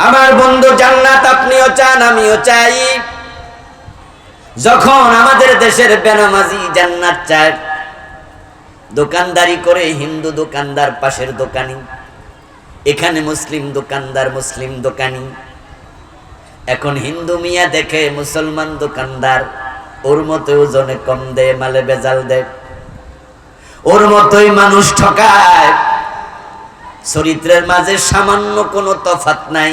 আমার বন্ধু জান্নাত, আপনিও চান, আমিও চাই। যখন আমাদের দেশের বেনামাজি জান্নাত চায়, দোকানদারি করে হিন্দু দোকানদার পাশের দোকানি, এখানে মুসলিম দোকানদার মুসলিম দোকানি, এখন হিন্দু মিয়া দেখে মুসলমান দোকানদার, ওর মতো ওজনে কম দেয়, মালে বেজাল দেয়। ওর মতোই মানুষ ঠকায়। চরিত্রের মাঝে সামান্য কোনো তফাত নাই।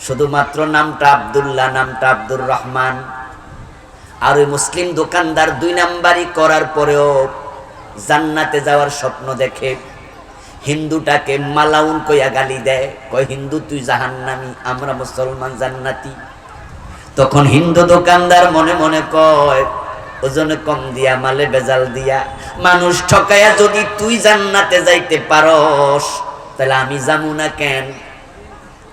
শুধুমাত্র নামটা আব্দুল্লাহ, নামটা আব্দুর রহমান। আর ওই মুসলিম দোকানদার দুই নাম্বারই করার পরেও জান্নাতে যাওয়ার স্বপ্ন দেখে। হিন্দুটাকে মালাউন কইয়া গালি দেয়, কয়, হিন্দু, তুই জাহান্নামি, আমরা মুসলমান জান্নাতি। তখন হিন্দু দোকানদার মনে মনে কয় ওজনে কম দিয়া, মালে বেজাল দিয়া। মানুষ ঠকাইয়া যদি তুই জান্নাতে যাইতে পারস, তাহলে আমি যামু না কেন?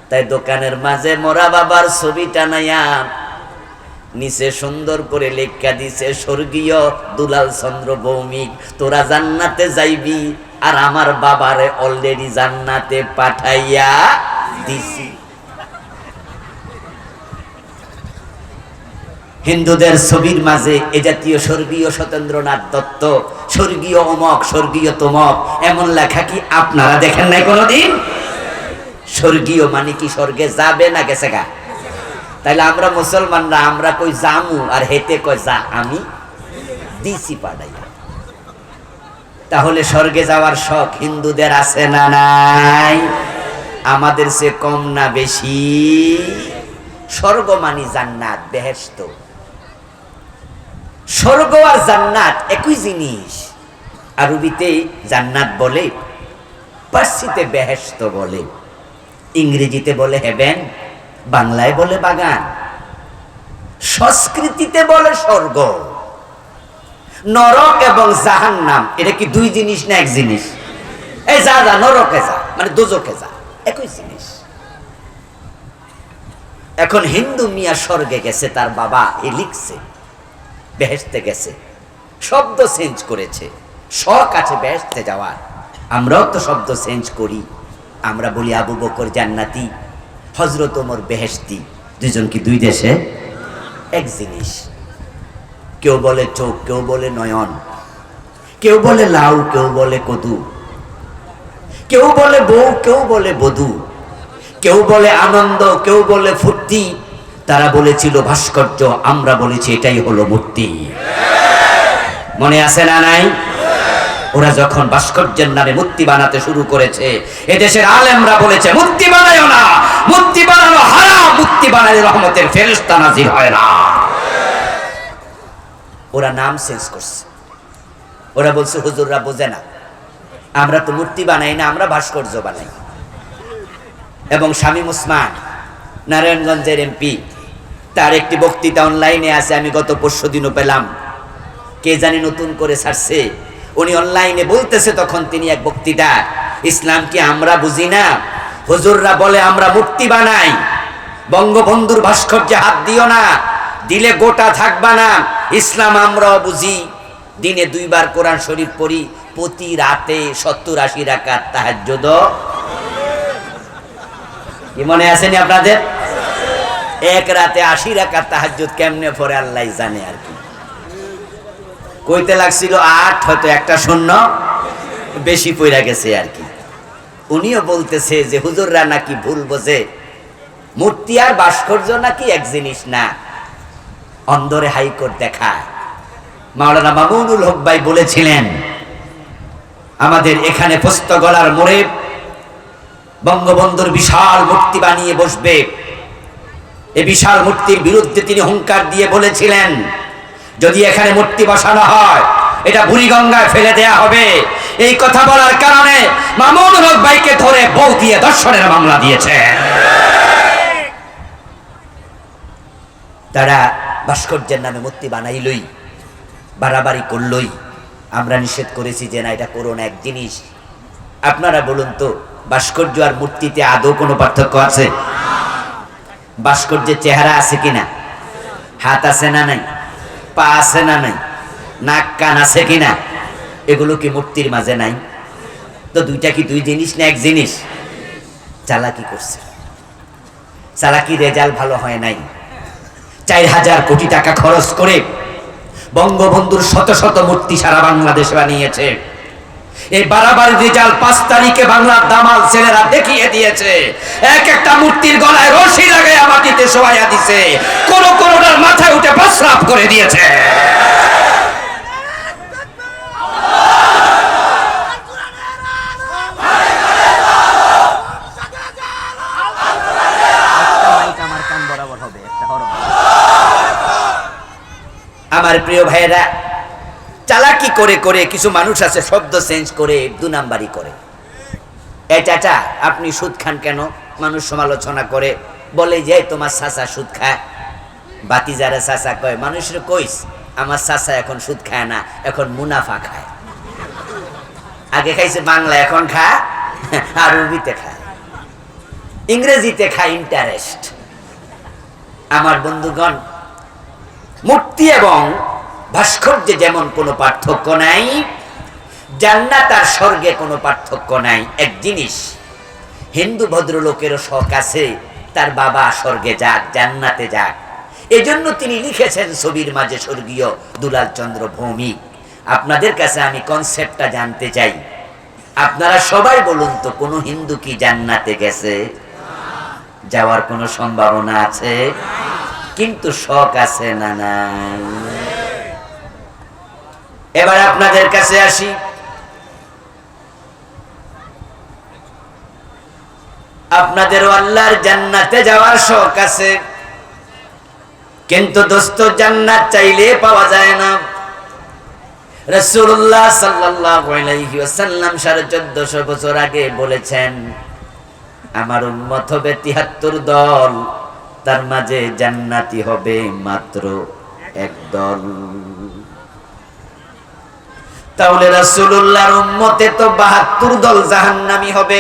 তাই দোকানের মাঝে মোরা বাবার ছবি টানাইয়া নিচে সুন্দর করে লেখা দিছে, স্বর্গীয় দুলাল চন্দ্র ভৌমিক, তোরা জান্নাতে যাইবি, আর আমার বাবারে অলরেডি জান্নাতে পাঠাইয়া দিছি। হিন্দুদের ছবির মাঝে এ জাতীয় স্বর্গীয় সতেন্দ্রনাথ দত্ত, স্বর্গীয় অমক, স্বর্গীয় তমক, এমন লেখা কি আপনারা দেখেন নাই কোনোদিন? স্বর্গীয় মানে কি স্বর্গে যাবে না গেছে গা? তাইলে আমরা মুসলমানরা, আমরা কই জামু আর হেতে কই যা, আমি দিছি পাড়াইয়া তাহলে স্বর্গে যাওয়ার শখ হিন্দুদের আছে না নাই? আমাদের সে কম না বেশি? স্বর্গ মানি জান্নাত বেহেস্ত স্বর্গ আর জান্নাত একই জিনিস। আরবিতে জান্নাত বলে, পার্সিতে বেহেস্ত বলে, ইংরেজিতে বলে হেভেন বাংলায় বলে বাগান, সংস্কৃতিতে বলে স্বর্গ। নরক এবং জাহান নাম এটা কি দুই জিনিস না এক জিনিস? এই যা যা, নরকে যা মানে দুজকে যা, একই জিনিস। এখন হিন্দু মিয়া স্বর্গে গেছে, তার বাবা, এ লিখছে। বেহেস্তে গেছে। শব্দ চেঞ্জ করেছে। শখ আছে বেহেস্তে যাওয়ার। আমরাও তো শব্দ চেঞ্জ করি। আমরা বলি আবু বকর জান্নাতি হজরত ওমর বেহেস্তি দুজন কি দুই দেশে? এক জিনিস। কেউ বলে চোখ, কেউ বলে নয়ন। কেউ বলে লাউ, কেউ বলে কদু। কেউ বলে বউ, কেউ বলে বধু। কেউ বলে আনন্দ, কেউ বলে ফুর্তি। তারা বলেছিল, ভাস্কর্য, আমরা বলেছি, এটাই হলো মূর্তি। মনে আছে না নাই? ওরা যখন ভাস্কর্যের নামে মূর্তি বানাতে শুরু করেছে, এদেশের আলেমরা বলেছে, মূর্তি বানায়ও না, মূর্তি বানানো হারাম, মূর্তি বানালে রহমতের ফেরেশতা নাজির হয় না। ওরা নাম চেঞ্জ করছে। ওরা বলছে, হুজুররা বোঝে না, আমরা তো মূর্তি বানাই না, আমরা ভাস্কর্য বানাই। এবং শামীম উসমান, নারায়ণগঞ্জের এমপি তার একটি বক্তৃতা অনলাইনে আছে, আমি গত পরশু দিনও পেলাম। কে জানি নতুন করে ছাড়ছে। উনি অনলাইনে বলতেছে তখন তিনি এক বক্তৃতা, ইসলাম কি আমরা বুঝি না? হুজুররা বলে, আমরা মূর্তি বানাই। বঙ্গবন্ধুর ভাস্কর্যে হাত দিও না। দিলে গোটা থাকবা না। ইসলাম আমরাও বুঝি। দিনে দুইবার কোরআন শরীফ পড়ি, প্রতি রাতে সত্তর আশি রাকাত তাহাজ্জুদ। কি মনে আছেনি আপনাদের? এক রাতে আশি রাকাত তাহাজ্জুদ কেমনে পরে আল্লাহ জানে আর কি। কইতে লাগছিল আট, হয়তো একটা শূন্য বেশি পইরা গেছে আর কি। উনিও বলতেছে যে, হুজুররা নাকি ভুল বোঝে। মূর্তি আর ভাস্কর্য নাকি এক জিনিস না। অন্দরে হাইকোর্ট দেখায়। মাওলানা মামুনুল হক ভাই বলেছিলেন, আমাদের এখানে পোস্ত গলার মোড়ে বঙ্গবন্ধুর বিশাল মূর্তি বানিয়ে বসবে। এই বিশাল মূর্তির বিরুদ্ধে তিনি হুঙ্কার দিয়ে বলেছিলেন, যদি এখানে মূর্তি বসানো হয়, এটা বুড়িগঙ্গায় ফেলে দেয়া হবে। এই কথা বলার কারণে মামুন হক ভাইকে ধরে বউ দিয়ে দর্শনের মামলা দিয়েছে। তারা ভাস্কর্যের নামে মূর্তি বানাইলই, বাড়াবাড়ি করলই। আমরা নিষেধ করেছি যে না, এটা করুন এক জিনিস। আপনারা বলুন তো, ভাস্কর্য আর মূর্তিতে আদৌ কোনো পার্থক্য আছে? ভাস্কর্যের চেহারা আছে কিনা? হাত আছে না নাই? পা আছে না নাই? নাক কান আছে কিনা? এগুলো কি মূর্তির মাঝে নাই? তো দুইটা কি দুই জিনিস না এক জিনিস? চালাকি করছে। চালাকি রেজাল্ট ভালো হয় নাই। চার হাজার কোটি টাকা খরচ করে বঙ্গবন্ধুর শত শত মূর্তি সারা বাংলাদেশ বানিয়েছে। এই বারাবার রেজাল্ট পাঁচ তারিখে বাংলার দামাল ছেলেরা দেখিয়ে দিয়েছে। এক একটা মূর্তির গলায় রশি লাগাই মাটিতে শোয়াইয়া দিছে। কোন কোনটার মাথায় উঠে প্রস্রাব করে দিয়েছে। আমার প্রিয় ভাইয়েরা চালাকি করে করে কিছু মানুষ আছে, শব্দ চেঞ্জ করে, দু নাম্বারই করে। এই চাচা, আপনি সুদ খান কেন? মানুষ সমালোচনা করে, বলে যে তোমার চাচা সুদ খায়। বাতি যারা চাচা কয়, মানুষের কইস, আমার চাচা এখন সুদ খায় না, এখন মুনাফা খায়। আগে খাইছে বাংলা, এখন খা আরবিতে খায়। ইংরেজিতে খায় ইন্টারেস্ট আমার বন্ধুগণ মূর্তি এবং ভাস্কর্যে যেমন কোনো পার্থক্য নাই, জান্নাত আর স্বর্গে কোনো পার্থক্য নাই। এক জিনিস, হিন্দু ভদ্রলোকেরও শখ আছে, তার বাবা স্বর্গে যাক, জান্নাতে যাক। এজন্য তিনি লিখেছেন ছবির মাঝে স্বর্গীয় দুলাল চন্দ্র ভৌমিক। আপনাদের কাছে আমি কনসেপ্টটা জানতে চাই। আপনারা সবাই বলুন তো, কোনো হিন্দু কি জান্নাতে গেছে? যাওয়ার কোনো সম্ভাবনা আছে? কিন্তু শখ আছে না নাই। এবার আপনাদের কাছে আসি। আপনাদেরও আল্লাহর জান্নাতে যাওয়ার শখ আছে। কিন্তু দোস্ত, জান্নাত চাইলে পাওয়া যায় না। আলাইহি ওয়াসাল্লাম সাড়ে চোদ্দশো বছর আগে বলেছেন, আমার উন্মত হবে তিহাত্তর দল, তার মাঝে জান্নাতি হবে মাত্র এক দল। তাহলে রাসূলুল্লাহর উম্মতে তো বাহাত্তর দল জাহান্নামী হবে।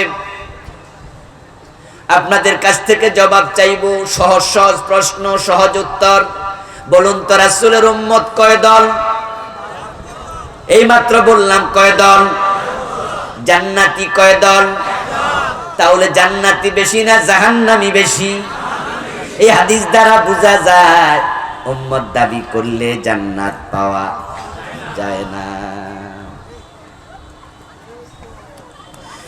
আপনাদের কাছ থেকে জবাব চাইব, সহজ সহজ প্রশ্ন, সহজ উত্তর। বলুন তো, রাসূলের উম্মত কয় দল? এই মাত্র বললাম কয় দল? জান্নাতি কয় দল? তাহলে জান্নাতি বেশি না জাহান্নামি বেশি? এই হাদিস দ্বারা বোঝা যায়, উম্মত দাবি করলে জান্নাত পাওয়া যায় না।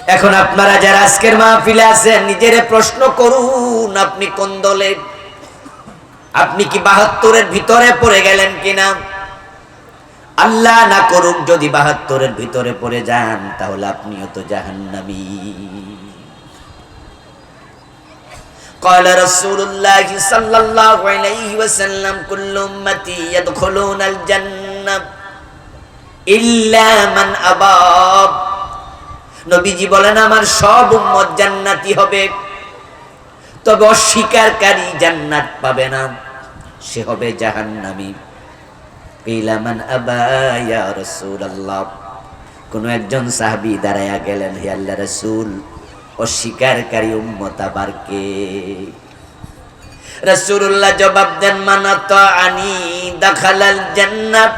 এখন আপনারা যারা আজকের মাহফিলে আছেন নিজেরে প্রশ্ন করুন আপনি কোন দলে আপনি কি বাহাত্তরের ভিতরে পড়ে গেলেন কিনা আল্লাহ না করুক যদি বাহাত্তরের ভিতরে পড়ে যান তাহলে আপনিও তো জাহান্নামী قال رسول الله صلى الله عليه وسلم كل أمتي يدخلون الجنة إلا من أبى নবীজি বলেন, আমার সব উম্মত জান্নাতি হবে। তবে অস্বীকারী জান্নাত পাবে না। সে হবে জাহান্নামী। কোন একজন সাহাবী দাঁড়ায়া গেলেন, হে আল্লাহ রাসূল, অস্বীকারী উম্মত আবার কে? রাসূলুল্লাহ জবাব দেন, মান আনি দাখালাল জান্নাত,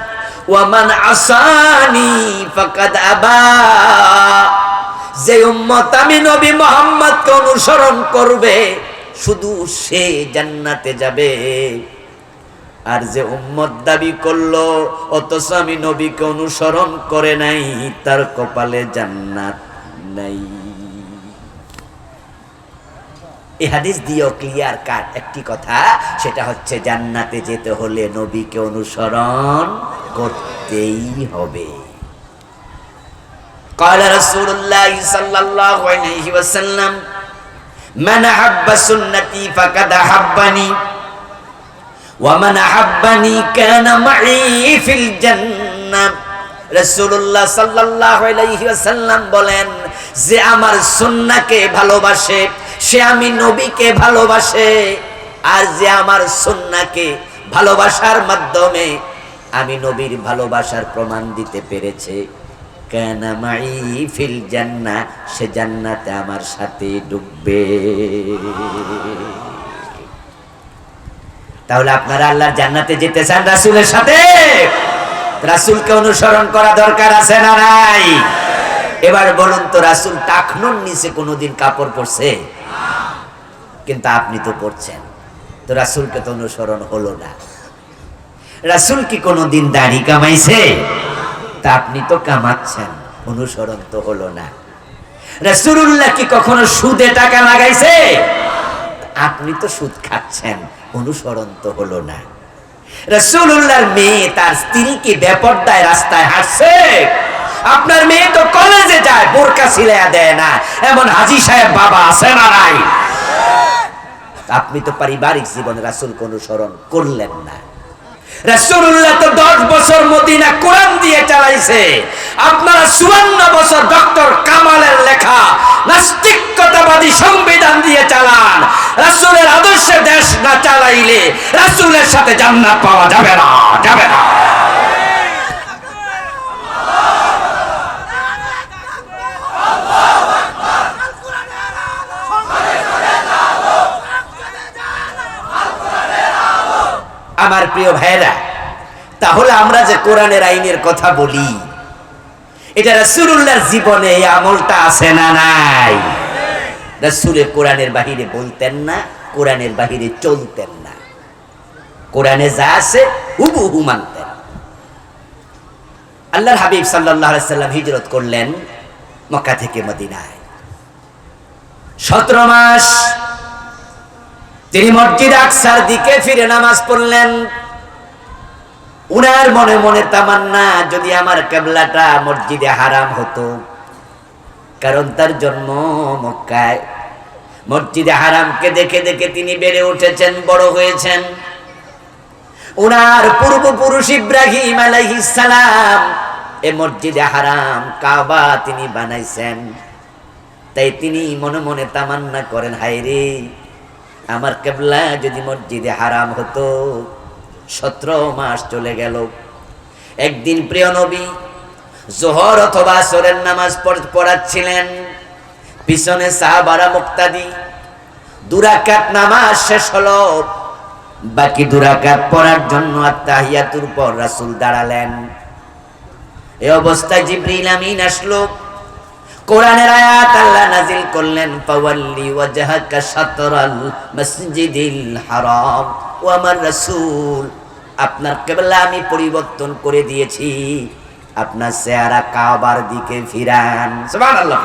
ওয়া মান আসানি ফাকাদ আবা। যে উম্মত আমি নবী মোহাম্মদকে অনুসরণ করবে, শুধু সে জান্নাতে যাবে। আর যে উম্মত দাবি করল, অথচ আমি নবীকে অনুসরণ করে নাই, তার কপালে জান্নাত নাই। এই হাদিস ক্লিয়ার কাট একটি কথা, সেটা হচ্ছে জান্নাতে যেতে হলে নবীকে অনুসরণ করতেই হবে। قال رسول الله صلى الله عليه وسلم من أحب سنتي فقد أحبني ومن أحبني كان معي في الجنة রাসূলুল্লাহ সাল্লাল্লাহু আলাইহি ওয়াসাল্লাম বলেন যে আমার সুন্নাহকে ভালোবাসে সে আমি নবীকে ভালোবাসে আর যে আমার সুন্নাহকে ভালোবাসার মাধ্যমে আমি নবীর ভালোবাসার প্রমাণ দিতে পেরেছে সে জান্নাতে আমার সাথে ডুববে। তাহলে আপনারা আল্লাহর জান্নাতে যেতে চান রাসূলের সাথে? রাসূলকে অনুসরণ করা দরকার আছে না নাই? এবার বলুন তো, রাসূল টাকনুর নিচে কোনোদিন কাপড় পরছে? কিন্তু আপনি তো পড়ছেন তো রাসুলকে তো অনুসরণ হলো না। রাসুল কি কোনো দিন দাড়ি কামাইছে? তা আপনি তো কামাচ্ছেন, অনুসরণ তো হলো না। রাসূলুল্লাহ কি কখনো সুদে টাকা লাগাইছে? আপনি তো সুদ খাচ্ছেন, অনুসরণ তো হলো না। রাসূলুল্লাহর মেয়ে তার স্ত্রীকে বেপরদায় রাস্তায় হাঁটছে? আপনার মেয়ে তো কলেজে যায়, বোরকা সিলাইয়া দেয় না। এমন হাজি সাহেব বাবা আছে না নাই? আপনি তো পারিবারিক জীবনে রাসূলকে অনুসরণ করলেন না। রাসূলুল্লাহ তো দশ বছর মদিনা কোরআন দিয়ে চালাইছে। আপনারা চুয়ান্ন বছর ডক্টর কামালের লেখা, নাস্তিকতাবাদী সংবিধান দিয়ে চালান। রাসূলের আদর্শে দেশ না চালাইলে রাসূলের সাথে জান্নাত পাওয়া যাবে না যাবে না। আমার প্রিয় ভাইরা তাহলে আমরা যে কোরআনের আইনের কথা বলি, এটা রাসূলুল্লাহর জীবনে এই আমলটা আছে না নাই? রাসূলে কোরআনের বাহিরে বলতেন না, কোরআনের বাহিরে চলতেন না। কোরআনে যা আছে, হুবহু মানতেন। আল্লাহর হাবিব আলাইহি সাল্লাম হিজরত করলেন মক্কা থেকে মদিনায়। সতেরো মাস তিনি মসজিদ আকসার দিকে ফিরে নামাজ পড়লেন। উনার মনে মনে তামান্না, যদি আমার কেবলাটা মসজিদে হারাম হতো, কারণ তার জন্ম মক্কায়। মসজিদে হারামকে দেখে দেখে তিনি বেড়ে উঠেছেন, বড় হয়েছেন। উনার পূর্বপুরুষ ইব্রাহিম সালাম এ মসজিদে হারাম কাবা তিনি বানাইছেন। তাই তিনি মনে মনে তামান্না করেন, হায়রে আমার কেবলা যদি মসজিদে হারাম হতো, সতেরো মাস চলে গেল। একদিন প্রিয় নবী জোহর অথবা আসরের নামাজ পড়- পড়াচ্ছিলেন। পিছনে সাহাবারা মুক্তাদি, দুরাকাত নামাজ শেষ হলো। বাকি দুরাকাত পড়ার জন্য আত্মাহিয়াতুর পর রাসূল দাঁড়ালেন। এ অবস্থায় জিব্রিল আমিন আসলো। কোরআনের আয়াত আল্লাহ নাজিল করলেন, ফাওয়াল্লি ওয়াজহাকা শাতরাল মসজিদিল হারাম রাসূল। আপনার আমি পরিবর্তন করে দিয়েছি। আপনার চেহারা কাবার দিকে ফিরান। সুবহানাল্লাহ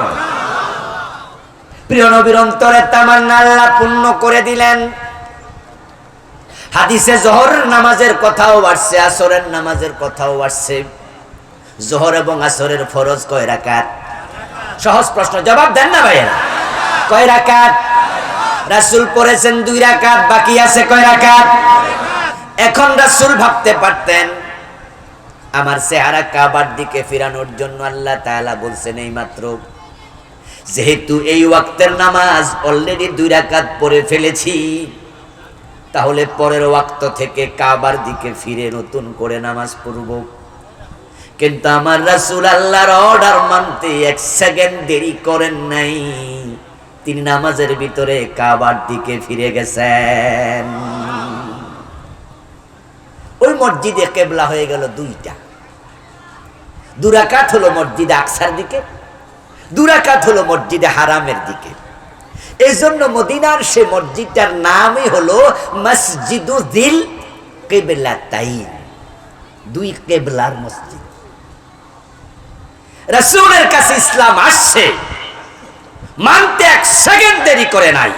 প্রিয় নবীর অন্তরে তামান্না আল্লাহ পূর্ণ করে দিলেন। হাদিসে জহর নামাজের কথাও আসছে, আসরের নামাজের কথাও আসছে। জোহর এবং আসরের ফরজ কয় রাকাত? সহজ প্রশ্ন, জবাব দেন না ভাইয়েরা। কয় রাকাত? রাসূল পড়েছেন দুই রাকাত, বাকি আছে কয় রাকাত? এখন রাসূল ভাবতে পারতেন, আমার চেহারা কাবার দিকে ফিরানোর জন্য আল্লাহ তাআলা বলছেন, এই মাত্র, যেহেতু এই ওয়াক্তের নামাজ অলরেডি দুই রাকাত পড়ে ফেলেছি, তাহলে পরের ওয়াক্ত থেকে কাবার দিকে ফিরে নতুন করে নামাজ পড়ব। কিন্তু আমার রাসুল আল্লাহর অর্ডার মানতে এক সেকেন্ড দেরি করেন নাই। তিনি নামাজের ভিতরে কাবার দিকে ফিরে গেছেন। ওই মসজিদে কেবলা হয়ে গেল দুইটা। দুরাকাত হলো মসজিদে আকসার দিকে, দুরাকাত হলো মসজিদে হারামের দিকে। এই জন্য মদিনার সে মসজিদটার নামই হলো মসজিদু দিল কেবলা তাইন দুই কেবলার মসজিদ। রাসূলের কাছে ইসলাম আসছে। মানতে এক সেকেন্ড দেরি করে নাই।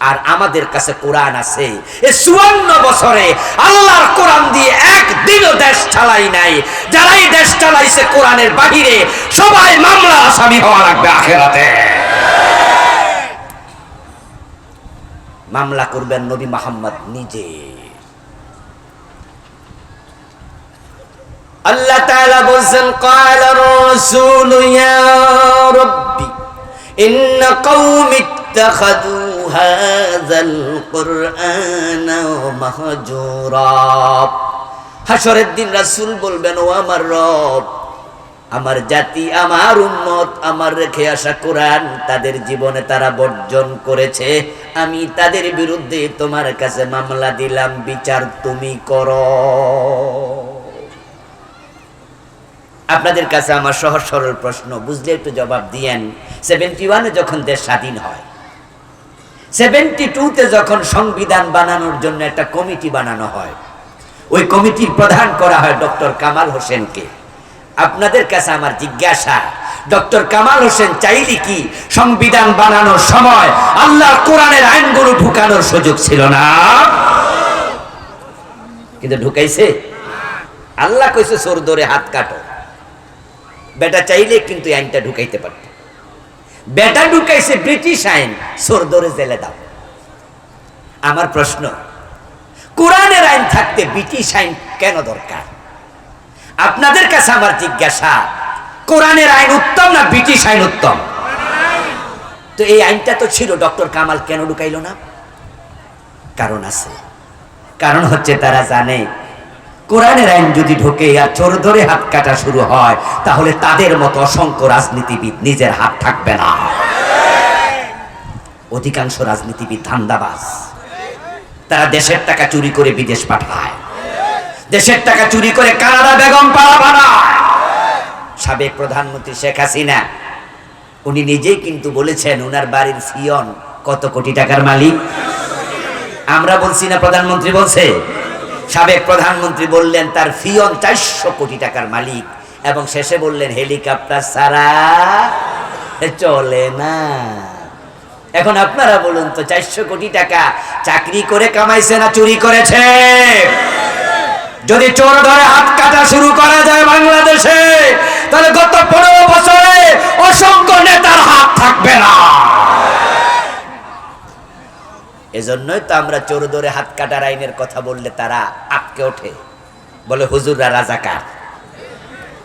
আর আমাদের কাছে কোরআন আছে। এ চুয়ান্ন বছরে আল্লাহর কোরআন দিয়ে একদিনও দেশ চালাই নাই। যারাই দেশ চালাইছে কোরআনের বাহিরে, সবাই মামলা আসামি হওয়া লাগবে আখেরাতে। মামলা করবেন নবী মোহাম্মদ নিজে। আল্লাহ তাআলা বলছেন قال الرسول يا ربي إن قوم اتخذوا هذا القرآن مهجورا হাসরের দিন রাসূল বলবেন ও আমার রব আমার জাতি আমার উম্মত আমার রেখে আসা কোরআন তাদের জীবনে তারা বর্জন করেছে আমি তাদের বিরুদ্ধে তোমার কাছে মামলা দিলাম বিচার তুমি করো আপনাদের কাছে আমার সহজ সরল প্রশ্ন, বুঝলে একটু জবাব দিয়েন। সেভেন্টি ওয়ানে যখন দেশ স্বাধীন হয় সেভেন্টি টুতে যখন সংবিধান বানানোর জন্য একটা কমিটি বানানো হয়, ওই কমিটির প্রধান করা হয় ডক্টর কামাল হোসেনকে। আপনাদের কাছে আমার জিজ্ঞাসা, ডক্টর কামাল হোসেন চাইলি কি সংবিধান বানানোর সময় আল্লাহ কোরআনের আইনগুলো ঢুকানোর সুযোগ ছিল না? কিন্তু ঢুকাইছে। আল্লাহ কইছে সোর ধরে হাত কাটো। বেটা চাইলে কিন্তু আইনটা ঢুকাইতে পারত। বেটা ঢুকাইছে ব্রিটিশ আইন সোর ধরে জেলে দাও। আমার প্রশ্ন, কোরআনের আইন থাকতে ব্রিটিশ আইন কেন দরকার? আপনাদের কাছে আমার জিজ্ঞাসা, কোরআনের আইন উত্তম না ব্রিটিশ আইন উত্তম? তো এই আইনটা তো ছিল, ডক্টর কামাল কেন ঢুকাইল না? কারণ আছে। কারণ হচ্ছে তারা জানে কোরআনের আইন যদি ঢোকে আর চোর ধরে হাত কাটা শুরু হয়, তাহলে তাদের মতো অসংখ্য রাজনীতিবিদ নিজের হাত থাকবে না। অধিকাংশ রাজনীতিবিদ ধান্দাবাজ। তারা দেশের টাকা চুরি করে বিদেশ পাঠায়। দেশের টাকা চুরি করে কানাডা বেগম পাড়া সাবেক প্রধানমন্ত্রী শেখ হাসিনা, উনি নিজেই কিন্তু বলেছেন, উনার বাড়ির সিয়ন কত কোটি টাকার মালিক? আমরা বলছি না, প্রধানমন্ত্রী বলছে সাবেক প্রধানমন্ত্রী বললেন, তার ফিয়ন চারশো কোটি টাকার মালিক। এবং শেষে বললেন, হেলিকপ্টার ছাড়া চলে না। এখন আপনারা বলুন তো, চারশো কোটি টাকা চাকরি করে কামাইছে না চুরি করেছে? যদি চোর ধরে হাত কাটা শুরু করা যায় বাংলাদেশে, তাহলে গত পনেরো বছরে অসংখ্য নেতার হাত থাকবে না। এজন্যই তো আমরা চোর ধরে হাত কাটার আইনের কথা বললে তারা আটকে ওঠে। বলে, হুজুররা রাজাকার।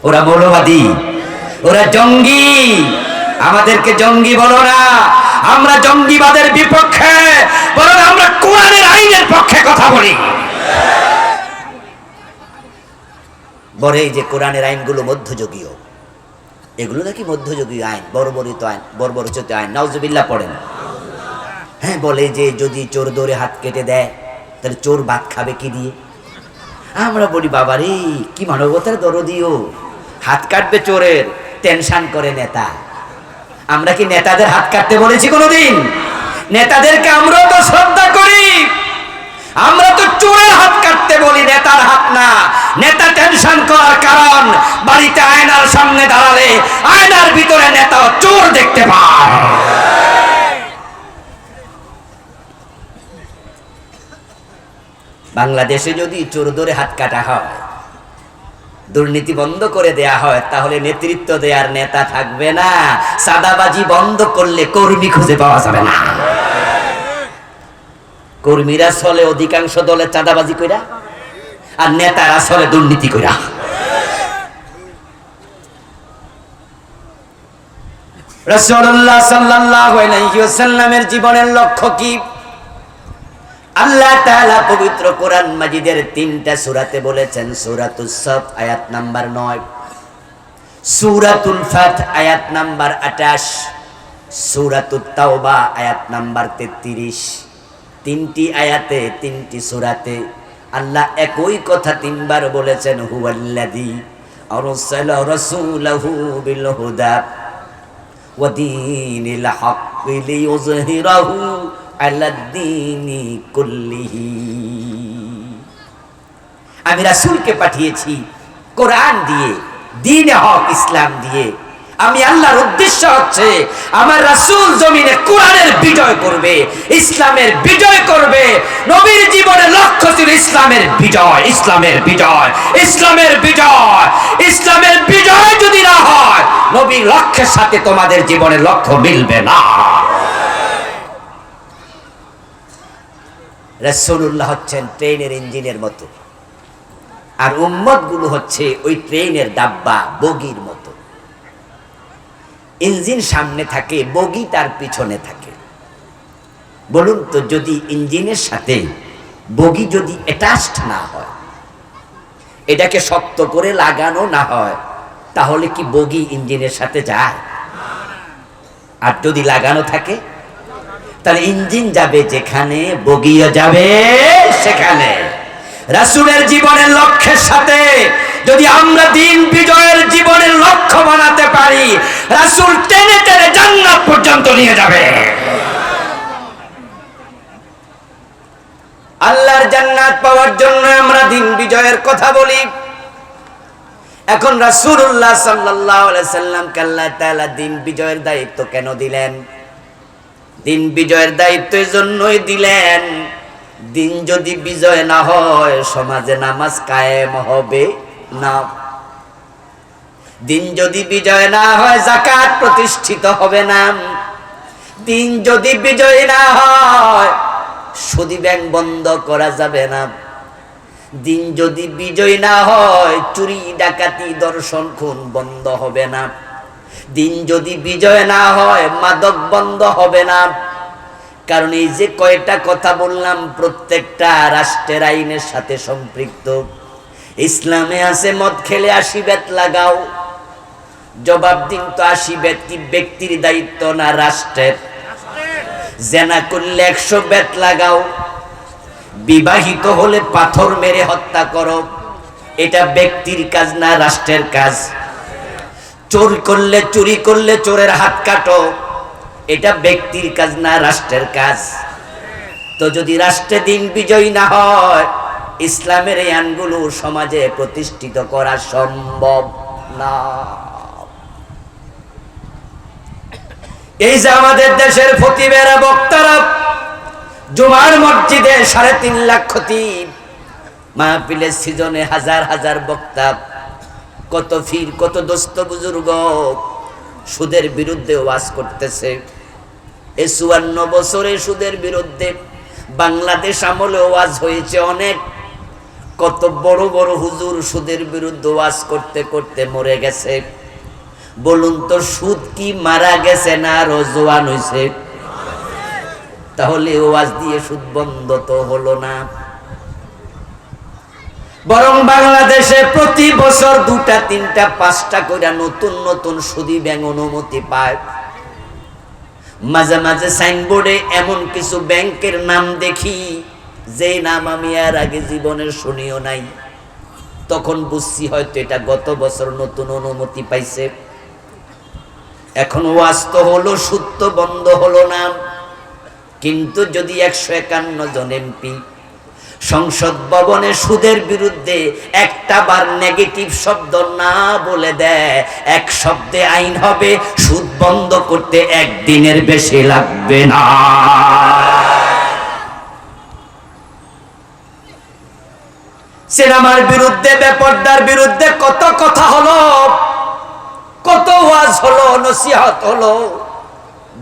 ওরা মৌলবাদী। ওরা জঙ্গি। আমাদেরকে জঙ্গি বলো না। আমরা জঙ্গিবাদের বিপক্ষে, বরং আমরা কোরআনের আইনের পক্ষে কথা বলি। বলে যে কোরআনের আইনগুলো মধ্যযুগীয়, এগুলো নাকি মধ্যযুগীয় আইন, বর্বরিত আইন, বর্বরচিত আইন, নাউজুবিল্লাহ পড়েন। হ্যাঁ বলে যে যদি চোর দৌড়ে হাত কেটে দেয়, তাহলে চোর ভাত খাবে কি দিয়ে? আমরা বলি বাবা রে কি মানবতার দরদিও হাত কাটবে চোরের, টেনশন করে নেতা। আমরা কি নেতাদের হাত কাটতে বলেছি কোনোদিন? নেতাদেরকে আমরাও তো শ্রদ্ধা করি। আমরা তো চোরের হাত কাটতে বলি, নেতার হাত না। নেতা টেনশন করার কারণ, বাড়িতে আয়নার সামনে দাঁড়ালে আয়নার ভিতরে নেতা চোর দেখতে পায়। বাংলাদেশে যদি চোর ধরে হাত কাটা হয়, দুর্নীতি বন্ধ করে দেয়া হয়, তাহলে নেতৃত্ব দেওয়ার নেতা থাকবে না। সাদাবাজি বন্ধ করলে কর্মী খুঁজে পাওয়া যাবে না। কর্মীরা চলে অধিকাংশ দলে চাঁদাবাজি কইরা, আর নেতারা চলে দুর্নীতি কইরা। আলাইহি ওয়াসাল্লামের জীবনের লক্ষ্য কি? আল্লাহ তাআলা পবিত্র কোরআন মাজিদের তিনটা সূরাতে বলেছেন, সূরাতুস সাফ, আয়াত নাম্বার 9 সূরাতুল ফাত, আয়াত নাম্বার 28 সূরাতুত তাওবা, আয়াত নাম্বার 33 তিনটি আয়াতে, তিনটি সূরাতে আল্লাহ একই কথা তিনবার বলেছেন, হুয়াল্লাযী আরসালা রাসূলাহু বিল হুদা ওয়া দীনিল হাক্কি লিইয়ুযহিরাহু আমি রাসূলকে পাঠিয়েছি কোরআন দিয়ে, দিন হক ইসলাম দিয়ে। আমি আল্লাহর উদ্দেশ্য হচ্ছে আমার রাসূল জমিনে কোরআনের বিজয় করবে, ইসলামের বিজয় করবে। নবীর জীবনের লক্ষ্য ছিল ইসলামের বিজয় ইসলামের বিজয় ইসলামের বিজয় ইসলামের বিজয় যদি না হয়, নবীর লক্ষ্যের সাথে তোমাদের জীবনের লক্ষ্য মিলবে না। রসুল্লাহ হচ্ছেন ট্রেনের ইঞ্জিনের মতো। আর উম্মতগুলো হচ্ছে ওই ট্রেনের ডাব্বা বগির মতো। ইঞ্জিন সামনে থাকে, বগি তার পিছনে থাকে। বলুন তো, যদি ইঞ্জিনের সাথে বগি যদি অ্যাটাচড না হয়, এটাকে শক্ত করে লাগানো না হয়, তাহলে কি বগি ইঞ্জিনের সাথে যায়? আর যদি লাগানো থাকে তাহলে ইঞ্জিন যাবে যেখানে, বগিও যাবে সেখানে। রাসূলের জীবনের লক্ষ্যের সাথে যদি আমরা দিন বিজয়ের জীবনের লক্ষ্য বানাতে পারি, রাসূল টেনে টেনে জান্নাত পর্যন্ত নিয়ে যাবে। আল্লাহর জান্নাত পাওয়ার জন্য আমরা দিন বিজয়ের কথা বলি। এখন রাসূলুল্লাহ সাল্লাল্লাহু আলাইহি সাল্লামকে আল্লাহ তাআলা দিন বিজয়ের দায়িত্ব কেন দিলেন? দিন বিজয়ের দায়িত্বের জন্যই দিলেন। দিন যদি বিজয় না হয়, সমাজে নামাজ কায়েম হবে না। দিন যদি বিজয় না হয় জাকাত প্রতিষ্ঠিত হবে না। দিন যদি বিজয় না হয়, সুদি ব্যাংক বন্ধ করা যাবে না। দিন যদি বিজয় না হয়, চুরি ডাকাতি দর্শন খুন বন্ধ হবে না। দিন যদি বিজয় না হয়, মাদক বন্ধ হবে না। কারণ এই যে কয়টা কথা বললাম, প্রত্যেকটা রাষ্ট্রের আইনের সাথে সম্পৃক্ত। ইসলামে আছে, মদ খেলে আশি বেত লাগাও। জবাব দিন তো আশি ব্যক্তি ব্যক্তির দায়িত্ব না রাষ্ট্রের? জেনা করলে একশো বেত লাগাও। বিবাহিত হলে পাথর মেরে হত্যা করো। এটা ব্যক্তির কাজ না রাষ্ট্রের কাজ। চোর করলে চুরি করলে চোরের হাত কাটো। এটা ব্যক্তির কাজ না রাষ্ট্রের কাজ। তো যদি রাষ্ট্রে দিন বিজয়ী না হয়, ইসলামের এই আইনগুলো সমাজে প্রতিষ্ঠিত করা সম্ভব না। এই যে আমাদের দেশের ফতিবেরা, বক্তারা, জুমার মসজিদে সাড়ে তিন লাখ খতিব, মাহফিলের সিজনে হাজার হাজার বক্তা কত ফির, কত দোস্ত বুজুর্গ সুদের বিরুদ্ধে ওয়াজ করতেছে। এ চুয়ান্ন বছরে সুদের বিরুদ্ধে বাংলাদেশ আমলে ওয়াজ হয়েছে অনেক। কত বড় বড় হুজুর সুদের বিরুদ্ধে ওয়াজ করতে করতে মরে গেছে। বলুন তো সুদ কি মারা গেছে না আরও জোয়ান হয়েছে? তাহলে ওয়াজ দিয়ে সুদ বন্ধ তো হলো না। বরং বাংলাদেশে প্রতি বছর দুটা, তিনটা, পাঁচটা করে নতুন নতুন সুদী ব্যাংক অনুমতি পায়। মাঝে মাঝে সাইনবোর্ডে এমন কিছু ব্যাংকের নাম দেখি যে নাম আমি আর আগে জীবনের শুনিও নাই। তখন বুঝছি হয়তো এটা গত বছর নতুন অনুমতি পাইছে। এখন ওয়াস্ত হলো সূত্র বন্ধ হলো না। কিন্তু যদি একশো একান্ন জন এমপি সংসদ ভবনে সুদের বিরুদ্ধে একটা বার নেগেটিভ শব্দ না বলে দেয়। এক শব্দে আইন হবে, সুদ বন্ধ করতে একদিনের বেশি লাগবে না। সিনেমার বিরুদ্ধে, বেপর্দার বিরুদ্ধে কত কথা হলো, কত ওয়াজ হলো, নসিহত হলো।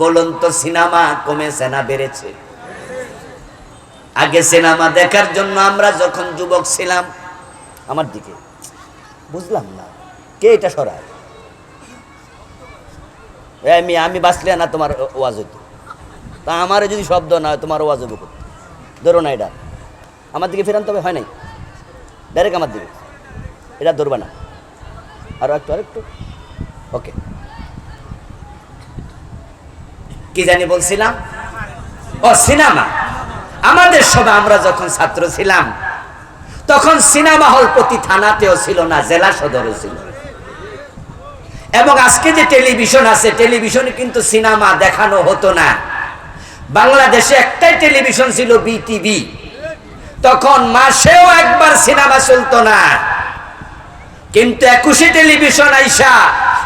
বলুন তো, সিনেমা কমেছে না বেড়েছে? আগে সিনেমা দেখার জন্য আমরা যখন যুবক ছিলাম, আমার দিকে, বুঝলাম না, কে এটা সরায়? আমি আমি বাঁচলে না তোমার ওয়াজ হইতো। তা আমার যদি শব্দ না হয়, তোমার ওয়াজ হইব ধরো না এটা। আমার দিকে ফেরান তবে হয় নাই? ডাইরেক্ট আমার দিকে। এটা ধরবে না। আরও একটু আরেকটু ওকে কি জানি বলছিলাম? ও, সিনেমা। আমাদের সবাই আমরা যখন ছাত্র ছিলাম, তখন সিনেমা হল প্রতি থানাতেও ছিল না, জেলা সদরে ছিল। এবং আজকে যে টেলিভিশন আছে, টেলিভিশনে কিন্তু সিনেমা দেখানো হতো না। বাংলাদেশে একটাই টেলিভিশন ছিল বিটিভি। তখন মাসেও একবার সিনেমা চলতো না। কিন্তু একুশে টেলিভিশন আইসা,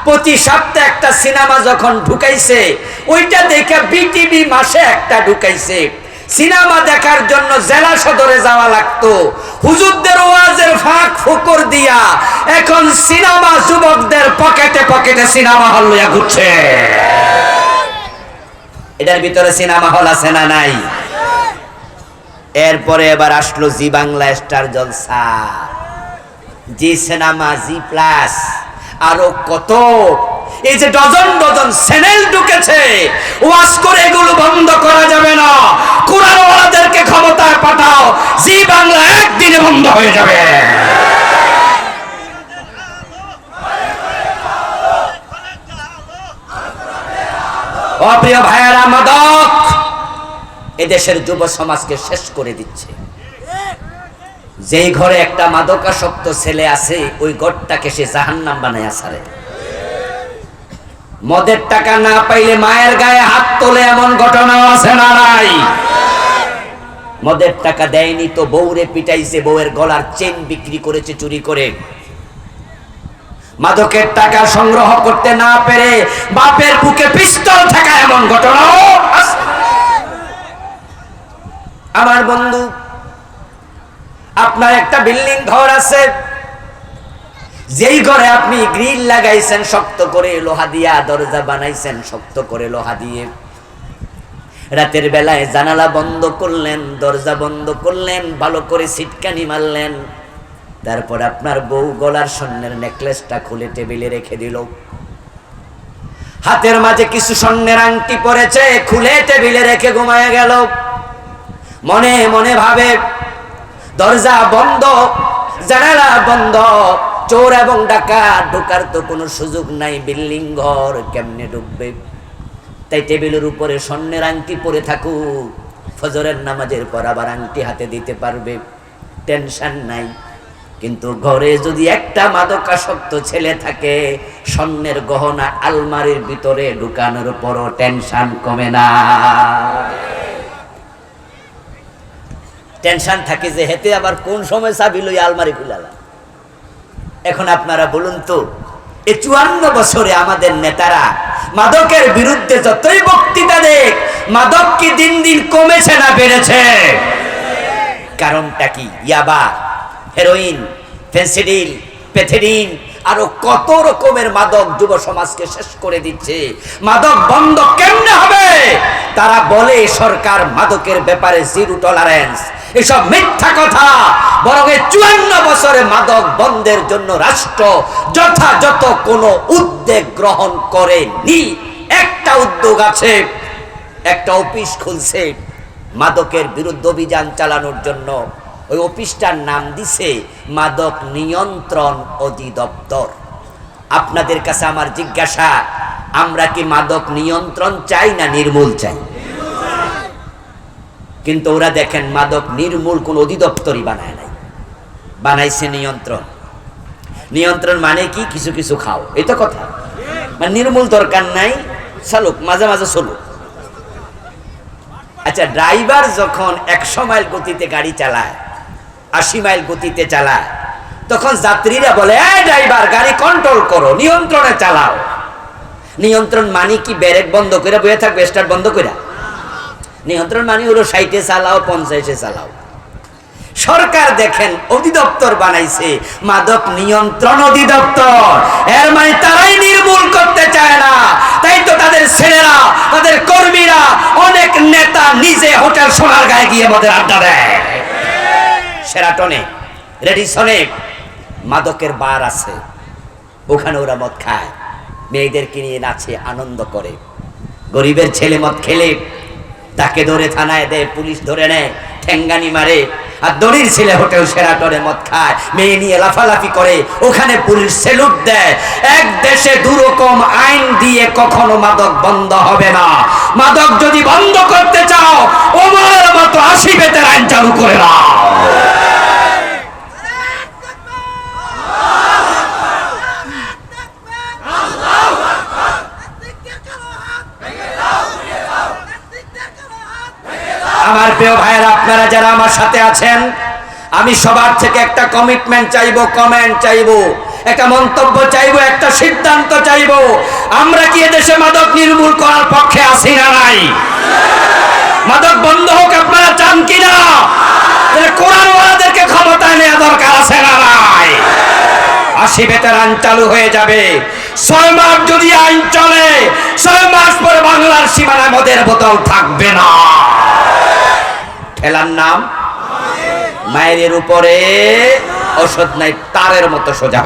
প্রতি সপ্তাহে একটা সিনেমা যখন ঢুকাইছে, ওইটা দেখে বিটিভি মাসে একটা ঢুকাইছে। সিনেমা দেখার জন্য জেলা সদরে যাওয়া লাগতো। হুজুরদের ওয়াজের ফাঁক ফুকর দিয়া এখন সিনেমা যুবকদের পকেটে পকেটে সিনেমা হল লইয়া ঘুরছে। এটার ভিতরে সিনেমা হল আছে না নাই? এরপরে এবার আসলো Zee Bangla Star Jalsha. Zee cinema, Zee plus. আরও কত এই যে ডজন ডজন চ্যানেল ঢুকেছে, ওয়াজ করে এগুলো বন্ধ করা যাবে না। কোরআনওয়ালাদেরকে ক্ষমতায় পাঠাও, জি বাংলা একদিনে বন্ধ হয়ে যাবে। অপ্রিয় ভাইয়েরা, মাদক এদেশের যুব সমাজকে শেষ করে দিচ্ছে। যেই ঘরে একটা মাদকাসক্ত ছেলে আছে, ওই ঘরটাকে সে জাহান্নাম বানায় আসারে মদের টাকা না পাইলে মায়ের গায়ে হাত তোলে এমন ঘটনা আছে না নাই মদের টাকা দেয়নি তো বউরে পিটাইছে, বউয়ের গলার চেন বিক্রি করেছে চুরি করে মাদকের টাকা সংগ্রহ করতে না পেরে বাপের বুকে পিস্তল থাকা এমন ঘটনাও আছে। আমার বন্ধু, আপনার একটা বিল্ডিং ঘর আছে যেই ঘরে আপনি গ্রিল লাগাইছেন, শক্ত করে লোহা দিয়া দরজা বানাইছেন, শক্ত করে লোহা দিয়ে। রাতের বেলায় জানালা বন্ধ করলেন, দরজা বন্ধ করলেন, ভালো করে সিটকানি মারলেন। তারপর আপনার বউ গলার স্বর্ণের নেকলেসটা খুলে টেবিলে রেখে দিল। হাতের মাঝে কিছু স্বর্ণের আংটি পড়েছে খুলে টেবিলে রেখে ঘুমায় গেল। মনে মনে ভাবে, দরজা বন্ধ, জানালা বন্ধ চোর এবং ডাকাত ঢোকার তো কোনো সুযোগ নাই, বিল্ডিং ঘর কেমনে ঢুকবে? তাই টেবিলের উপরে স্বর্ণের আংটি পরে থাকুক, ফজরের নামাজের পর আবার আংটি হাতে দিতে পারবে, টেনশন নাই। কিন্তু ঘরে যদি একটা মাদকাসক্ত ছেলে থাকে, স্বর্ণের গহনা আলমারির ভিতরে ঢুকানোর পরও টেনশন কমে না। টেনশন থাকে যে হেতে আবার কোন সময় চাবি লই আলমারি খুলালা এখন আপনারা বলুন তো, এই চুয়ান্ন বছরে আমাদের নেতারা মাদকের বিরুদ্ধে যতই বক্তৃতা দেখ, মাদক কি দিন দিন কমেছে না বেড়েছে? কারণটা কি? ইয়াবা, হেরোইন, ফেন্সিডিল, পেথেডিন, আরও কত রকমের মাদক যুব সমাজকে শেষ করে দিচ্ছে। মাদক বন্ধ কেমনে হবে? তারা বলে সরকার মাদকের ব্যাপারে জিরো টলারেন্স এসব মিথ্যা কথা। বরং এই চুয়ান্ন বছরে মাদক বন্ধের জন্য রাষ্ট্র যথাযথ কোনো উদ্যোগ গ্রহণ করেনি। একটা উদ্যোগ আছে, একটা অফিস খুলছে, মাদকের বিরুদ্ধে অভিযান চালানোর জন্য। ওই অফিসটার নাম দিছে মাদক নিয়ন্ত্রণ অধিদপ্তর। আপনাদের কাছে আমার জিজ্ঞাসা, আমরা কি মাদক নিয়ন্ত্রণ চাই না নির্মূল চাই? কিন্তু ওরা দেখেন মাদক নির্মূল কোন অধিদপ্তরই বানায় নাই। বানাইছে নিয়ন্ত্রণ। নিয়ন্ত্রণ মানে কি? কিছু কিছু খাও। তো কথা। মানে নির্মূল দরকার নাই, চালুক, মাঝে মাঝে চলুক। আচ্ছা ড্রাইভার যখন একশো মাইল গতিতে গাড়ি চালায়, আশি মাইল গতিতে চালায়, তখন যাত্রীরা বলে ড্রাইভার, গাড়ি কন্ট্রোল করো, নিয়ন্ত্রণে চালাও। নিয়ন্ত্রণ মানে কি? ব্যারেক বন্ধ করে বয়ে থাকবে, স্টার্ট বন্ধ করে? নিয়ন্ত্রণ মানে হলো সাইটে চালাও পঞ্চায়েতে চালাও। সরকার দেখেন অধিদপ্তর বানাইছে, মাদক নিয়ন্ত্রণ অধিদপ্তর। এর মানে তারাই নির্মূল করতে চায় না। তাই তো তাদের ছেলেরা, তাদের কর্মীরা অনেক নেতা নিজে হোটেল সোনার গায়ে গিয়ে মদের আড্ডা দেয়। সেরাটনে রেডিসনে মাদকের বার আছে। ওখানে ওরা মদ খায়। মেয়েদেরকে নিয়ে নাচে, আনন্দ করে। গরিবের ছেলে মদ খেলে। তাকে ধরে থানায় দেয় পুলিশ ধরে নেয় ঠেঙ্গানি মারে। আর দড়ির ছেলে হোটেল সেরাটনে মদ খায়, মেয়ে নিয়ে লাফালাফি করে, ওখানে পুলিশ সেলুট দেয়। এক দেশে দুরকম আইন দিয়ে কখনো মাদক বন্ধ হবে না। মাদক যদি বন্ধ করতে চাও ওমরের মতো আশি বেতের আইন চালু করে দাও। আমার প্রিয় ভাইয়েরা, আপনারা যারা আমার সাথে আছেন, আমি সবার থেকে একটা কমিটমেন্ট চাইব কমেন্ট চাইব, একটা মন্তব্য চাইব, একটা সিদ্ধান্ত চাইব, আমরা কি এদেশে মাদক নির্মূল করার পক্ষে আছি না নাই? মাদক বন্ধ হোক, আপনারা চান কিনা? কোরআন ওয়ালাদেরকে ক্ষমতায় নেওয়া দরকার আছে না নাই? আশি বেতার আইন চালু হয়ে যাবে। ছয় মাস যদি আইন চলে, ছয় মাস পরে বাংলার সীমানায় মদের বোতল থাকবে না। খেলার নাম? মায়ের উপরে ওষুধ নাই তারের মতো সোজা